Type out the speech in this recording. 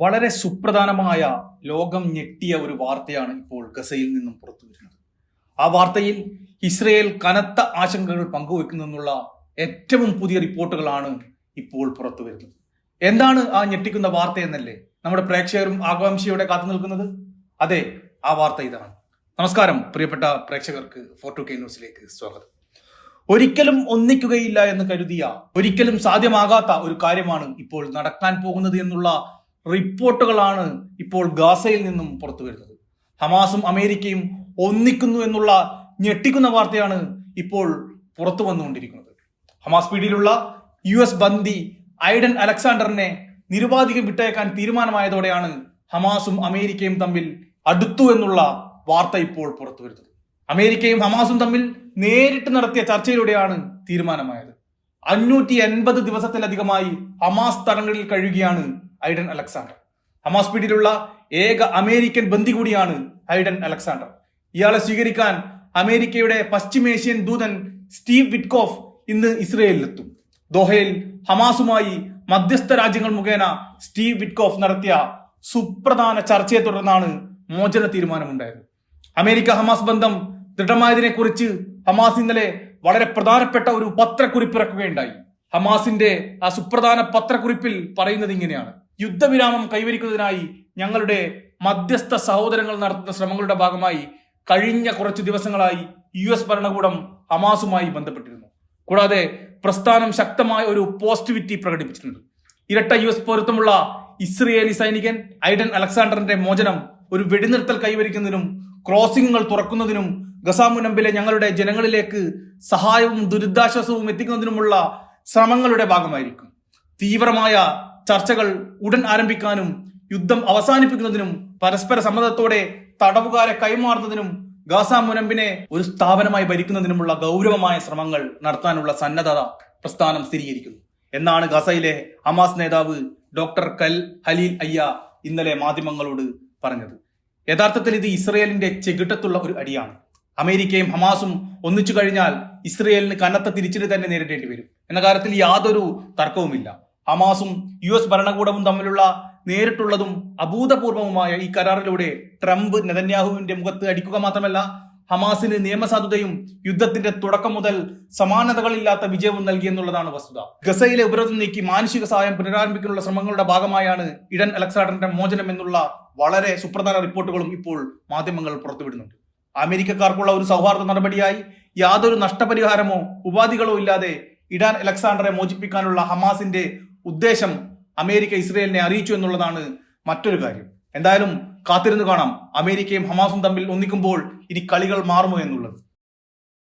വളരെ സുപ്രധാനമായ ലോകം ഞെട്ടിയ ഒരു വാർത്തയാണ് ഇപ്പോൾ ഗസയിൽ നിന്നും പുറത്തു വരുന്നത്. ആ വാർത്തയിൽ ഇസ്രയേൽ കനത്ത ആശങ്കകൾ പങ്കുവെക്കുന്നെന്നുള്ള ഏറ്റവും പുതിയ റിപ്പോർട്ടുകളാണ് ഇപ്പോൾ പുറത്തു വരുന്നത്. എന്താണ് ആ ഞെട്ടിക്കുന്ന വാർത്ത എന്നല്ലേ നമ്മുടെ പ്രേക്ഷകരും ആകാംക്ഷയോടെ കാത്തു നിൽക്കുന്നത്? അതെ ആ വാർത്ത ഇതാണ്. നമസ്കാരം പ്രിയപ്പെട്ട പ്രേക്ഷകർക്ക് ഫോർട്ടു കെ ന്യൂസിലേക്ക് സ്വാഗതം. ഒരിക്കലും ഒന്നിക്കുകയില്ല എന്ന് കരുതിയ ഒരിക്കലും സാധ്യമാകാത്ത ഒരു കാര്യമാണ് ഇപ്പോൾ നടക്കാൻ പോകുന്നത് എന്നുള്ള റിപ്പോർട്ടുകളാണ് ഇപ്പോൾ ഗാസയിൽ നിന്നും പുറത്തു വരുന്നത്. ഹമാസും അമേരിക്കയും ഒന്നിക്കുന്നു എന്നുള്ള ഞെട്ടിക്കുന്ന വാർത്തയാണ് ഇപ്പോൾ പുറത്തു വന്നുകൊണ്ടിരിക്കുന്നത്. ഹമാസ് പീഡിയിലുള്ള യു എസ് ബന്ദി ഐഡൻ അലക്സാണ്ടറിനെ നിരുപാധികം വിട്ടയക്കാൻ തീരുമാനമായതോടെയാണ് ഹമാസും അമേരിക്കയും തമ്മിൽ അടുത്തു എന്നുള്ള വാർത്ത ഇപ്പോൾ പുറത്തു വരുന്നത്. അമേരിക്കയും ഹമാസും തമ്മിൽ നേരിട്ട് നടത്തിയ ചർച്ചയിലൂടെയാണ് തീരുമാനമായത്. അഞ്ഞൂറ്റി എൺപത് ദിവസത്തിലധികമായി ഹമാസ് തടങ്കലിൽ കഴിയുകയാണ് ഐഡൻ അലക്സാണ്ടർ. ഹമാസ് പിടിയിലുള്ള ഏക അമേരിക്കൻ ബന്ദി കൂടിയാണ് ഐഡൻ അലക്സാണ്ടർ. ഇയാളെ സ്വീകരിക്കാൻ അമേരിക്കയുടെ പശ്ചിമേഷ്യൻ ദൂതൻ സ്റ്റീവ് വിറ്റ്കോഫ് ഇന്ന് ഇസ്രയേലിലെത്തും. ദോഹയിൽ ഹമാസുമായി മധ്യസ്ഥ രാജ്യങ്ങൾ മുഖേന സ്റ്റീവ് വിറ്റ്കോഫ് നടത്തിയ സുപ്രധാന ചർച്ചയെ തുടർന്നാണ് മോചന തീരുമാനമുണ്ടായത്. അമേരിക്ക ഹമാസ് ബന്ധം ദൃഢമായതിനെ കുറിച്ച് ഹമാസ് ഇന്നലെ വളരെ പ്രധാനപ്പെട്ട ഒരു പത്രക്കുറിപ്പ് ഇറക്കുകയുണ്ടായി. ഹമാസിന്റെ ആ സുപ്രധാന പത്രക്കുറിപ്പിൽ പറയുന്നത് ഇങ്ങനെയാണ്. യുദ്ധവിരാമം കൈവരിക്കുന്നതിനായി ഞങ്ങളുടെ മധ്യസ്ഥ സഹോദരങ്ങൾ നടത്തുന്ന ശ്രമങ്ങളുടെ ഭാഗമായി കഴിഞ്ഞ കുറച്ച് ദിവസങ്ങളായി യു എസ് ഭരണകൂടം ഹമാസുമായി ബന്ധപ്പെട്ടിരുന്നു. കൂടാതെ പ്രസ്ഥാനം ശക്തമായ ഒരു പോസിറ്റിവിറ്റി പ്രകടിപ്പിച്ചിട്ടുണ്ട്. ഇരട്ട യു എസ് പൗരത്വമുള്ള ഇസ്രയേലി സൈനികൻ ഐഡൻ അലക്സാണ്ടറിന്റെ മോചനം ഒരു വെടിനിർത്തൽ കൈവരിക്കുന്നതിനും ക്രോസിംഗുകൾ തുറക്കുന്നതിനും ഗസാമുനമ്പിലെ ഞങ്ങളുടെ ജനങ്ങളിലേക്ക് സഹായവും ദുരിതാശ്വാസവും എത്തിക്കുന്നതിനുമുള്ള ശ്രമങ്ങളുടെ ഭാഗമായിരിക്കും. തീവ്രമായ ചർച്ചകൾ ഉടൻ ആരംഭിക്കാനും യുദ്ധം അവസാനിപ്പിക്കുന്നതിനും പരസ്പര സമ്മതത്തോടെ തടവുകാരെ കൈമാറുന്നതിനും ഗാസ മുനമ്പിനെ ഒരു സ്ഥാപനമായി ഭരിക്കുന്നതിനുമുള്ള ഗൗരവമായ ശ്രമങ്ങൾ നടത്താനുള്ള സന്നദ്ധത പ്രസ്ഥാനം സ്ഥിരീകരിക്കുന്നു. എന്നാണ് ഗസയിലെ ഹമാസ് നേതാവ് ഡോക്ടർ കൽ ഹലീൽ അയ്യ ഇന്നലെ മാധ്യമങ്ങളോട് പറഞ്ഞത്. യഥാർത്ഥത്തിൽ ഇത് ഇസ്രയേലിന്റെ ചെകിട്ടത്തുള്ള ഒരു അടിയാണ്. അമേരിക്കയും ഹമാസും ഒന്നിച്ചു കഴിഞ്ഞാൽ ഇസ്രയേലിന് കനത്ത തിരിച്ചടി തന്നെ നേരിടേണ്ടി വരും. എന്ന കാര്യത്തിൽ യാതൊരു തർക്കവുമില്ല. ഹമാസും യു എസ് ഭരണകൂടവും തമ്മിലുള്ള നേരിട്ടുള്ളതും അഭൂതപൂർവവുമായ ഈ കരാറിലൂടെ ട്രംപ് നെതന്യാഹുവിന്റെ മുഖത്ത് അടിക്കുക മാത്രമല്ല ഹമാസിന് നിയമസാധുതയും യുദ്ധത്തിന്റെ തുടക്കം മുതൽ സമാനതകളില്ലാത്ത വിജയവും നൽകിയെന്നുള്ളതാണ് വസ്തുത. ഗസയിലെ ഉപരോധം നീക്കി മാനുഷിക സഹായം പുനരാരംഭിക്കാനുള്ള ശ്രമങ്ങളുടെ ഭാഗമായാണ് ഇടൻ അലക്സാണ്ടറിന്റെ മോചനം എന്നുള്ള വളരെ സുപ്രധാന റിപ്പോർട്ടുകളും ഇപ്പോൾ മാധ്യമങ്ങൾ പുറത്തുവിടുന്നുണ്ട്. അമേരിക്കക്കാർക്കുള്ള ഒരു സൗഹാർദ്ദ നടപടിയായി യാതൊരു നഷ്ടപരിഹാരമോ ഉപാധികളോ ഇല്ലാതെ ഇടാൻ അലക്സാണ്ടറെ മോചിപ്പിക്കാനുള്ള ഹമാസിന്റെ ഉദ്ദേശം അമേരിക്ക ഇസ്രയേലിനെ അറിയിച്ചു എന്നുള്ളതാണ് മറ്റൊരു കാര്യം. എന്തായാലും കാത്തിരുന്നു കാണാം. അമേരിക്കയും ഹമാസും തമ്മിൽ ഒന്നിക്കുമ്പോൾ ഇനി കളികൾ മാറുമോ എന്നുള്ളത്.